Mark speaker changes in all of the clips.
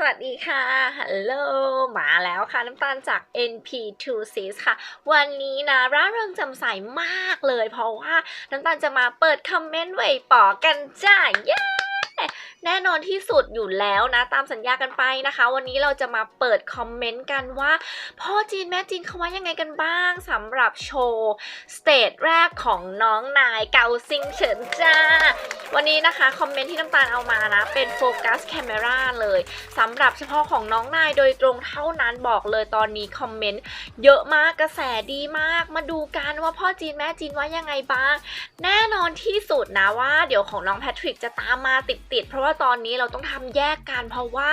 Speaker 1: สวัสดีค่ะ ฮัลโหล มาแล้วค่ะ น้ำตาลจาก NP2Cs ค่ะ วันนี้นะร่าเริงแจำใสมากเลย เพราะว่าน้ำตาลจะมาเปิดคอมเมนต์ไว้ปอกันจ้าเย้ แน่นอนที่สุดอยู่แล้วนะ ตามสัญญากันไปนะคะ วันนี้เราจะมาเปิดคอมเมนต์กันว่า พ่อจีนแม่จีนเขาว่ายังไงกันบ้างสำหรับโชว์สเตจแรกของน้องนายเกาซิงเฉินจ้า วันนี้นะคะ คอมเมนต์ที่น้ำตาลเอามานะ เป็นโฟกัสแคม e ราเลยสำหรับเฉพาะของน้องนายโดยตรงเท่านั้นบอกเลยตอนนี้คอมเมนต์เยอะมากกระแสดีมาก มาดูกันว่าพ่อจีนแม่จีนว่ายังไงบ้าง แน่นอนที่สุดนะว่า เดี๋ยวของน้องแพทริกจะตามมาติดๆเพราะว่าตอนนี้เราต้องทำแยกกันเพราะว่า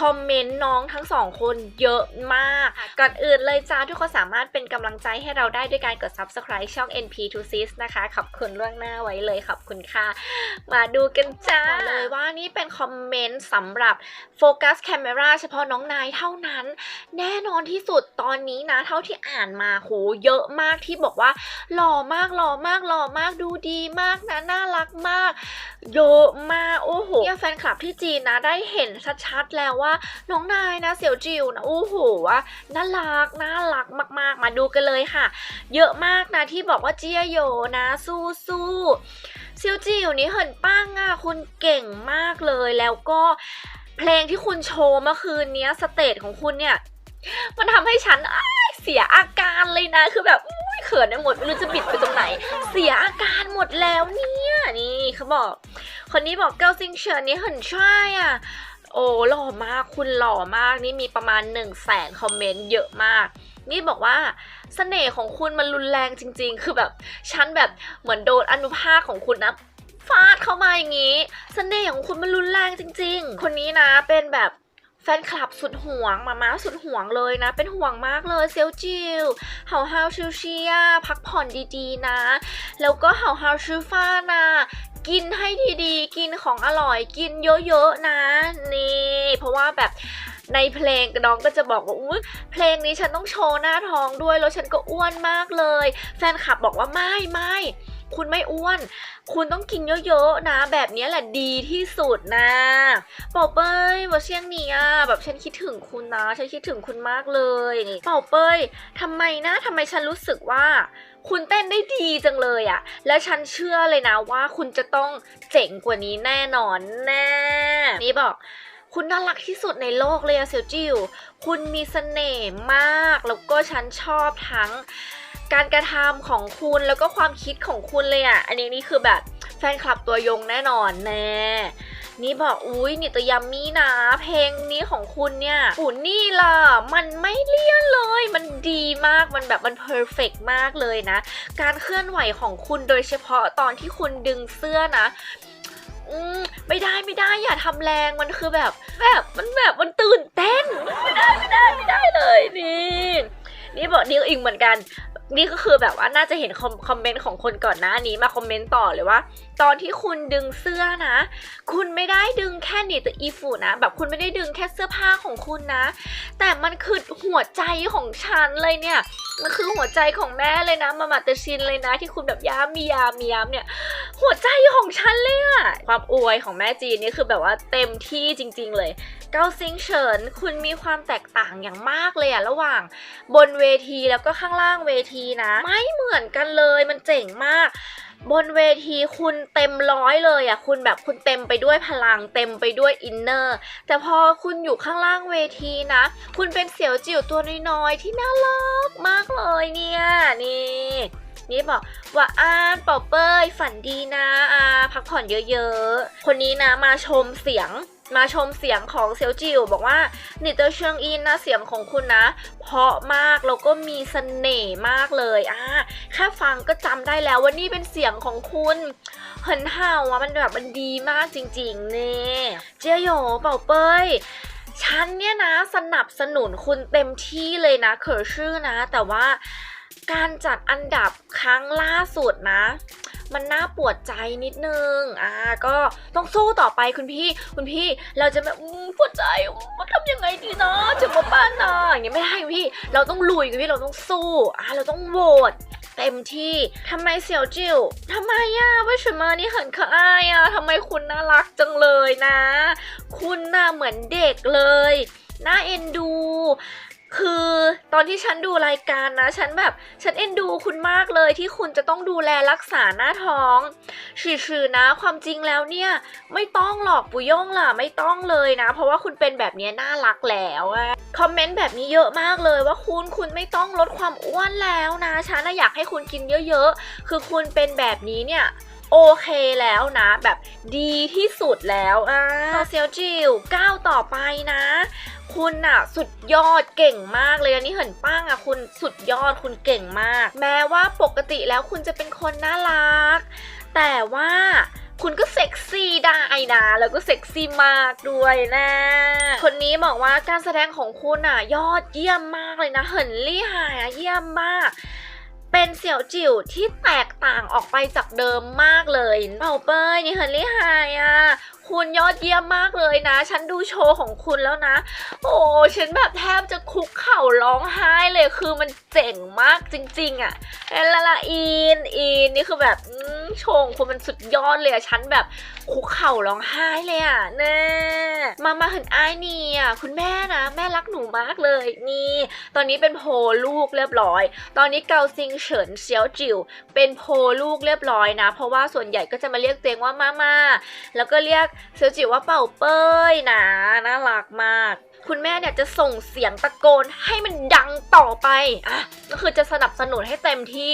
Speaker 1: คอมเมนต์น้องทั้งสองคนเยอะมาก ก่อนอื่นเลยจ้าทุกคนสามารถเป็นกำลังใจให้เราได้ด้วยการกด subscribe ช่อง NP2Cis นะคะ ขอบคุณล่วงหน้าไว้เลยขอบคุณค่ะ มาดูกันจ้าบอกเลยว่านี่เป็นคอมเมนต์สำหรับโฟกัสแคม e ราเฉพาะน้องนายเท่านั้น แน่นอนที่สุดตอนนี้นะ เท่าที่อ่านมาโหเยอะมากที่บอกว่าหล่อมากหล่อมากหล่อมากดูดีมากนะน่ารักมาก เยอะมากโอ้โหเนี่ยแฟนคลับที่จีนนะได้เห็นชัดๆแล้วว่าน้องนายนะเสี่ยวจิวนะโอ้โหว่าน่ารักน่ารักมากๆ มาดูกันเลยค่ะ เยอะมากนะที่บอกว่าเจียโยนะสู้สู้เซียวจิวนี่เหินป้างอะคุณเก่งมากเลยแล้วก็เพลงที่คุณโชว์เมื่อคืนนี้สเตจของคุณเนี่ย มันทำให้ฉันเสียอาการเลยนะ คือแบบเขินไปหมดไม่รู้จะบิดไปตรงไหน เสียอาการหมดแล้วเนี่ยนี่เขาบอก คนนี้บอกเกาซิงเฉินนี่เหินช่ายอะโอ้หล่อมากคุณหล่อมากนี่มีประมาณ1นึ่งแสนคอมเมนต์เยอะมาก นี่บอกว่าเสน่ห์ของคุณมันรุนแรงจริง ๆ คือแบบฉันแบบเหมือนโดนอนุภาคของคุณนะฟาดเข้ามาอย่างนี้เสน่ห์ของคุณมันรุนแรงจริง ๆ คนนี้นะเป็นแบบ แฟนคลับสุดห่วงมาม่าสุดห่วงเลยนะ เป็นห่วงมากเลยเซลจิวเฮาเฮาชิวเชียพักผ่อนดีๆนะ แล้วก็เฮาเฮาชิวฟ้านะกินให้ดีๆ กินของอร่อย กินเยอะๆนะ นี่ เพราะว่าแบบในเพลงน้องก็จะบอกว่าอุ้ยเพลงนี้ฉันต้องโชว์หน้าท้องด้วย แล้วฉันก็อ้วนมากเลย แฟนคลับบอกว่าไม่ไม่ คุณไม่อ้วน คุณต้องกินเยอะๆนะ แบบนี้แหละดีที่สุดนะเป่าเป้ยว่าเชียงนี้อะแบบฉันคิดถึงคุณนะ ฉันคิดถึงคุณมากเลยเป่าเป้ยทำไมนะทำไมฉันรู้สึกว่าคุณเต้นได้ดีจังเลยอะและฉันเชื่อเลยนะว่าคุณจะต้องเจ๋งกว่านี้แน่นอนแน่ นี่บอก คุณน่ารักที่สุดในโลกเลยอะเซียวจิว คุณมีเสน่ห์มาก แล้วก็ฉันชอบทั้ง การกระทำของคุณแล้วก็ความคิดของคุณเลยอะอันนี้นี่คือแบบแฟนคลับตัวยงแน่นอนแน่นี่บอกอุ้ยนี่ตัวยัมมี่นะ เพลงนี้ของคุณเนี่ยอูนี่ล่ะ มันไม่เลี่ยนเลย มันดีมาก มันแบบมันเพอร์เฟกมากเลยนะ การเคลื่อนไหวของคุณโดยเฉพาะตอนที่คุณดึงเสื้อนะอืมไม่ได้ไม่ได้อย่าทำแรงมันคือแบบ แบบมันแบบมันตื่นเต้น ไม่ได้ไม่ได้ไม่ได้เลยนี่นี่บอกนิวอิงเหมือนกัน นี่ก็คือแบบว่าน่าจะเห็นคอมคอมเมนต์ของคนก่อนหน้านี้มาคอมเมนต์ต่อเลยว่า ตอนที่คุณดึงเสื้อนะ คุณไม่ได้ดึงแค่หนีแต่อีฟูนะ แบบคุณไม่ได้ดึงแค่เสื้อผ้าของคุณนะ แต่มันคือหัวใจของฉันเลยเนี่ย มันคือหัวใจของแม่เลยนะ มามาเตชินเลยนะ ที่คุณแบบย้ำมียามมียามเนี่ย หัวใจของฉันเลยอะความอวยของแม่จีนนี่คือแบบว่าเต็มที่จริง ๆ เลย เกาซิงเฉินคุณมีความแตกต่างอย่างมากเลยอะระหว่างบนเวทีแล้วก็ข้างล่างเวทีนะ ไม่เหมือนกันเลยมันเจ๋งมากบนเวทีคุณเต็มร้อยเลยอะคุณแบบคุณเต็มไปด้วยพลัง เต็มไปด้วยอินเนอร์แต่พอคุณอยู่ข้างล่างเวทีนะ คุณเป็นเสี่ยวจิ๋วตัวน้อยๆที่น่ารักมากเลยเนี่ยนี่ นี่บอกว่าอ้านเป่าเป้ย ฝันดีนะอาพักผ่อนเยอะๆ คนนี้นะมาชมเสียงมาชมเสียงของเซียวจิวบอกว่านิเตอร์เชิงอินนะเสียงของคุณนะ เพราะมากแล้วก็มีเสน่ห์มากเลยอ่าแค่ฟังก็จำได้แล้วว่านี่เป็นเสียงของคุณเหินเห่าอะมันแบบมันดีมากจริงๆเนี่ยเจียโหยเป่าเป้ยฉันเนี่ยนะสนับสนุนคุณเต็มที่เลยนะเคอชื่อนะ แต่ว่า การจัดอันดับครั้งล่าสุดนะ มันน่าปวดใจนิดนึง อ่า ก็ต้องสู้ต่อไปคุณพี่ คุณพี่ เราจะไม่ปวดใจมาทำยังไงดีนะจะมาบ้านนะอย่างเงี้ยไม่ได้พี่ เราต้องลุยคุณพี่เราต้องสู้ อ่า เราต้องโหวตเต็มที่ทำไมเสี่ยวจิ๋วทำไมอะว่าฉันมานี่เหินขอายอะทำไมคุณน่ารักจังเลยนะ คุณน่าเหมือนเด็กเลยน่าเอ็นดู คือตอนที่ฉันดูรายการนะ ฉันแบบฉันเอ็นดูคุณมากเลยที่คุณจะต้องดูแลรักษาหน้าท้องชื่อๆนะ ความจริงแล้วเนี่ย ไม่ต้องหรอกปุยงล่ะ ไม่ต้องเลยนะ เพราะว่าคุณเป็นแบบนี้น่ารักแล้วคอมเมนต์แบบนี้เยอะมากเลยว่าคุณคุณไม่ต้องลดความอ้วนแล้วนะฉันอยากให้คุณกินเยอะ ๆ คือคุณเป็นแบบนี้เนี่ย โอเคแล้วนะ แบบดีที่สุดแล้วอ่าเซียวจิวก้าวต่อไปนะ คุณอะสุดยอดเก่งมากเลยอันนี้เหินป้างอะคุณสุดยอดคุณเก่งมาก แม้ว่าปกติแล้วคุณจะเป็นคนน่ารัก แต่ว่าคุณก็เซ็กซี่ได้นะ แล้วก็เซ็กซี่มากด้วยนะ คนนี้บอกว่าการแสดงของคุณอะยอดเยี่ยมมากเลยนะ เหินลี่หายอะเยี่ยมมาก เป็นเสี่ยวจิ๋วที่แตกต่างออกไปจากเดิมมากเลยเป่าเป้ยนี่เฮอร์รี่ไฮอะ คุณยอดเยี่ยมมากเลยนะ ฉันดูโชว์ของคุณแล้วนะ โอ้ฉันแบบแทบจะคุกเข่าร้องไห้เลยคือมันเจ๋งมากจริง ๆอะเอลาลาอีนอีนนี่คือแบบโชว์ของคุณมันสุดยอดเลยอะฉันแบบคุกเข่าร้องไห้เลยอะแน่มามาเห็นไอ้นี่อะคุณแม่นะ แม่รักหนูมากเลยนี่ ตอนนี้เป็นโพลูกเรียบร้อย ตอนนี้เกาซิงเฉินเซียวจิ๋วเป็นโพลูกเรียบร้อยนะ เพราะว่าส่วนใหญ่ก็จะมาเรียกเตวเองว่ามามาแล้วก็เรียกเซียวจิ๋วว่าเป่าเป้ยนะน่ารักมาก คุณแม่เนี่ยจะส่งเสียงตะโกนให้มันดังต่อไปอะก็คือจะสนับสนุนให้เต็มที่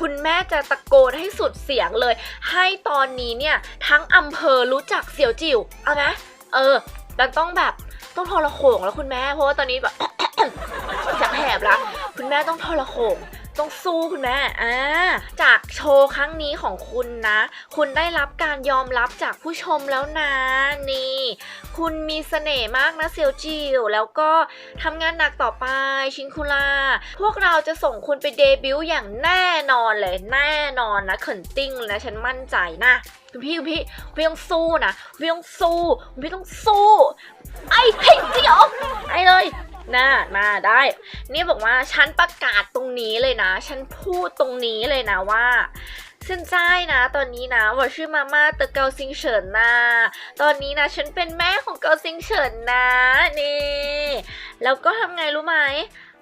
Speaker 1: คุณแม่จะตะโกนให้สุดเสียงเลย ให้ตอนนี้เนี่ยทั้งอำเภอรู้จักเสี่ยวจิ๋วเอาไหมเออแต่ต้องแบบต้องทรโขงแล้วคุณแม่เพราะว่าตอนนี้แบบอยากแหบละคุณแม่ต้องทรโขง ต้องสู้คุณแม่อ่าจากโชว์ครั้งนี้ของคุณนะ คุณได้รับการยอมรับจากผู้ชมแล้วนะนี่ คุณมีเสน่ห์มากนะเซียวจิวแล้วก็ทำงานหนักต่อไปชินคุล่าพวกเราจะส่งคุณไปเดบิวต์อย่างแน่นอนเลยแน่นอนนะเขินติ้งนะฉันมั่นใจนะคุณพี่คุณพี่คุณพี่ต้องสู้นะคุณพี่ต้องสู้คุณพี่ต้องสู้ ไอ้เฮ้ยเจียวไอ้เลย น่ามาได้ นี่บอกว่าฉันประกาศตรงนี้เลยนะ ฉันพูดตรงนี้เลยนะว่าเส้นใจนะ ตอนนี้นะว่าชื่อมาม่าเตอเกาซิงเฉินนะตอนนี้นะ ฉันเป็นแม่ของเกาซิงเฉินนะนี่ แล้วก็ทำไงรู้ไหม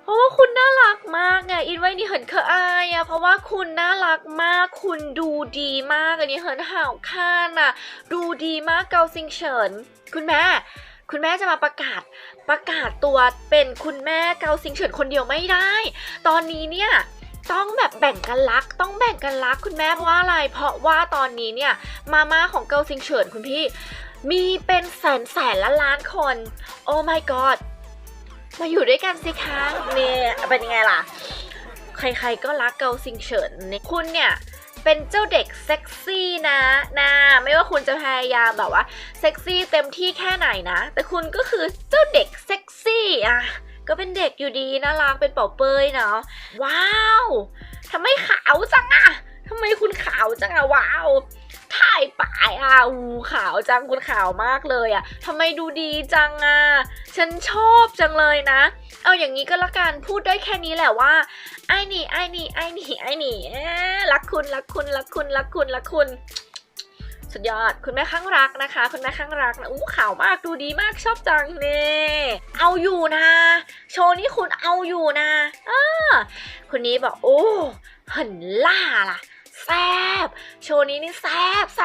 Speaker 1: เพราะว่าคุณน่ารักมากไงอินไว้นี่เหินเคออายอะเพราะว่าคุณน่ารักมาก คุณดูดีมากอันนี้เหินห่าวข้านอะดูดีมากเกาซิงเฉิน คุณแม่ คุณแม่จะมาประกาศประกาศตัวเป็นคุณแม่เกาซิงเฉินคนเดียวไม่ได้ ตอนนี้เนี่ยต้องแบบแบ่งกันรัก ต้องแบ่งกันรักคุณแม่เพราะว่าอะไร เพราะว่าตอนนี้เนี่ยมาม่าของเกาซิงเฉินคุณพี่ มีเป็นแสนแสนล้านล้านคน โอ้ my god มาอยู่ด้วยกันสิคะเนี่ยเป็นยังไงล่ะ ใครๆก็รักเกาซิงเฉินเนี่ยคุณเนี่ย เป็นเจ้าเด็กเซ็กซี่นะนะไม่ว่าคุณจะพยายามแบบว่าเซ็กซี่เต็มที่แค่ไหนนะ แต่คุณก็คือเจ้าเด็กเซ็กซี่อะก็เป็นเด็กอยู่ดีน่ารักเป็นเป่าเปยเนาะว้าวทำไมขาวจังอะทำไมคุณขาวจังอะว้าว ถ่ายปายอะอูขาวจังคุณขาวมากเลยอะทำไมดูดีจังอะฉันชอบจังเลยนะ เอาอย่างนี้ก็แล้วกันพูดได้แค่นี้แหละว่าไอ้นี่ไอ้นี่ไอ้นี่ไอ้นี่รักคุณรักคุณรักคุณรักคุณรักคุณสุดยอด คุณแม่ข้างรักนะคะ คุณแม่ข้างรักนะอู้ขาวมากดูดีมากชอบจังเน่เอาอยู่นะ โชว์นี้คุณเอาอยู่นะอ่าคนนี้บอกโอ้หินล่าล่ะ แซบโชว์นี้นี่แซบแซ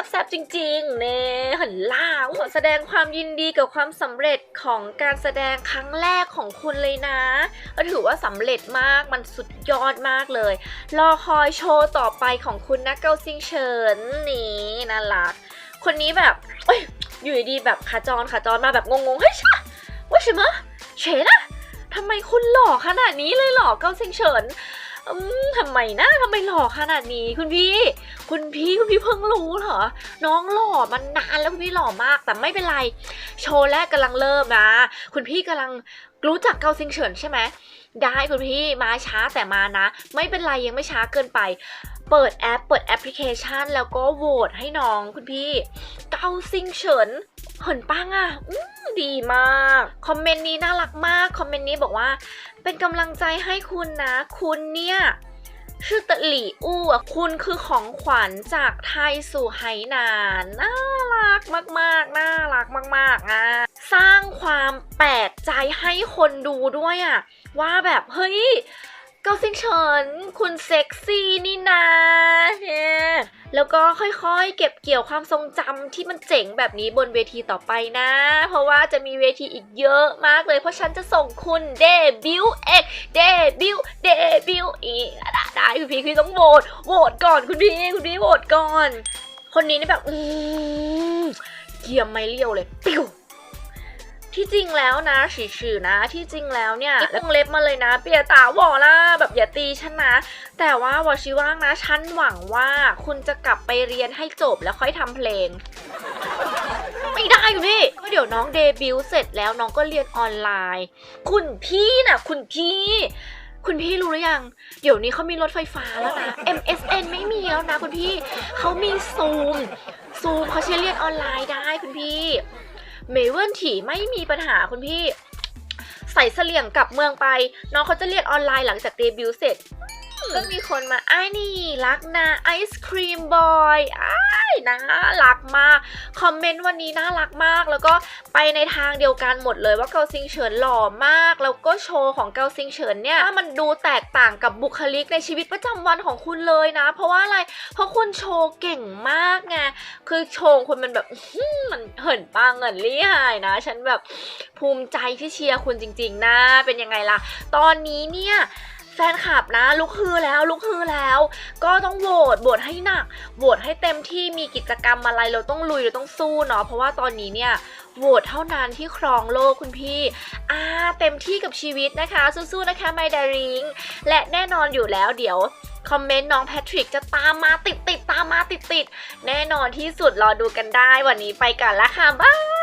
Speaker 1: บแซบจริงๆเน่หินล่าขอแสดงความยินดีกับความสำเร็จของการแสดงครั้งแรกของคุณเลยนะก็ถือว่าสำเร็จมากมันสุดยอดมากเลย รอคอยโชว์ต่อไปของคุณนะเกาซิงเฉินนี่น่ารักคนนี้แบบอยอยู่ดีๆแบบขาจรขาจรมาแบบงงๆเฮ้ยชะว่าใช่ไหมเฉนะทำไมคุณหล่อขนาดนี้เลยเหรอเกาซิงเฉิน อืมทำไมนะทำไมหล่อขนาดนี้ คุณพี่ คุณพี่คุณพี่เพิ่งรู้เหรอ น้องหล่อมานานแล้วคุณพี่หล่อมากแต่ไม่เป็นไร โชว์แรกกำลังเริ่มนะ คุณพี่กำลังรู้จักเกาซิงเฉินใช่ไหม ได้คุณพี่มาช้าแต่มานะ ไม่เป็นไรยังไม่ช้าเกินไป เปิดแอป เปิดแอปพลิเคชัน แล้วก็โหวตให้น้องคุณพี่ เกาซิงเฉินเหินปังอะดีมาก คอมเมนต์นี้น่ารักมาก คอมเมนต์นี้บอกว่า เป็นกำลังใจให้คุณนะ คุณเนี่ย ชื่อตะหลี่อู้อะคุณคือของขวัญจากไทยสู่ไหหนานน่ารักมากๆน่ารักมากๆอะสร้างความแปลกใจให้คนดูด้วยอะว่าแบบเฮ้ยเกาซิงเฉินคุณเซ็กซี่นี่นะ แล้วก็ค่อยๆ เก็บเกี่ยวความทรงจำที่มันเจ๋งแบบนี้บนเวทีต่อไปนะ เพราะว่าจะมีเวทีอีกเยอะมากเลย เพราะฉันจะส่งคุณเดบิวเอ็กเดบิวเดบิวอีกได้ได้คุณพี่คุณต้องโหวตโหวตก่อนคุณพี่คุณพี่โหวตก่อน คนนี้นี่แบบอืมเกียมไม่เลี้ยวเลยปิ้ว ที่จริงแล้วนะฉี่ๆนะ ที่จริงแล้วเนี่ยวงเล็บมาเลยนะเปียตาวอล่ะแบบอย่าตีฉันนะ แต่ว่าวอชิว่างนะฉันหวังว่าคุณจะกลับไปเรียนให้จบแล้วค่อยทำเพลงไม่ได้คุณพี่เพราะเดี๋ยวน้องเดบิวต์เสร็จแล้วน้องก็เรียนออนไลน์ คุณพี่น่ะคุณพี่คุณพี่รู้หรือยัง เดี๋ยวนี้เขามีรถไฟฟ้าแล้วนะ MSN ไม่มีแล้วนะคุณพี่ เขามีซูมซูมเขาใช้เรียนออนไลน์ได้คุณพี่ เมเวิลถีไม่มีปัญหาคุณพี่ ใส่เสลี่ยงกลับเมืองไป น้องเขาจะเรียนออนไลน์หลังจากเดบิวต์เสร็จ ก็มีคนมาไอ้นี่รักนะไอศครีมบอยไอ้น่ารักมาก คอมเมนต์วันนี้น่ารักมาก แล้วก็ไปในทางเดียวกันหมดเลยว่าเกาซิงเฉินหล่อมาก แล้วก็โชว์ของเกาซิงเฉินเนี่ยมันดูแตกต่างกับบุคลิกในชีวิตประจำวันของคุณเลยนะ เพราะว่าอะไร เพราะคุณโชว์เก่งมากไง คือโชว์คุณมันแบบมันเหินปังเหินลี่หายนะ ฉันแบบภูมิใจที่เชียร์คุณจริง ๆ นะ เป็นยังไงล่ะ ตอนนี้เนี่ย แฟนคลับนะลุกฮือแล้วลุกฮือแล้ว ก็ต้องโหวตโหวตให้หนักโหวตให้เต็มที่มีกิจกรรมอะไรเราต้องลุยเราต้องสู้เนาะเพราะว่าตอนนี้เนี่ยโหวตเท่านั้นที่ครองโลกคุณพี่อ่าเต็มที่กับชีวิตนะคะ สู้ๆนะคะไมดาริงและแน่นอนอยู่แล้วเดี๋ยวคอมเมนต์น้องแพทริกจะตามมาติดติดๆตามมาติดติดๆแน่นอนที่สุดรอดูกันได้วันนี้ไปก่อนละค่ะ บ๊าย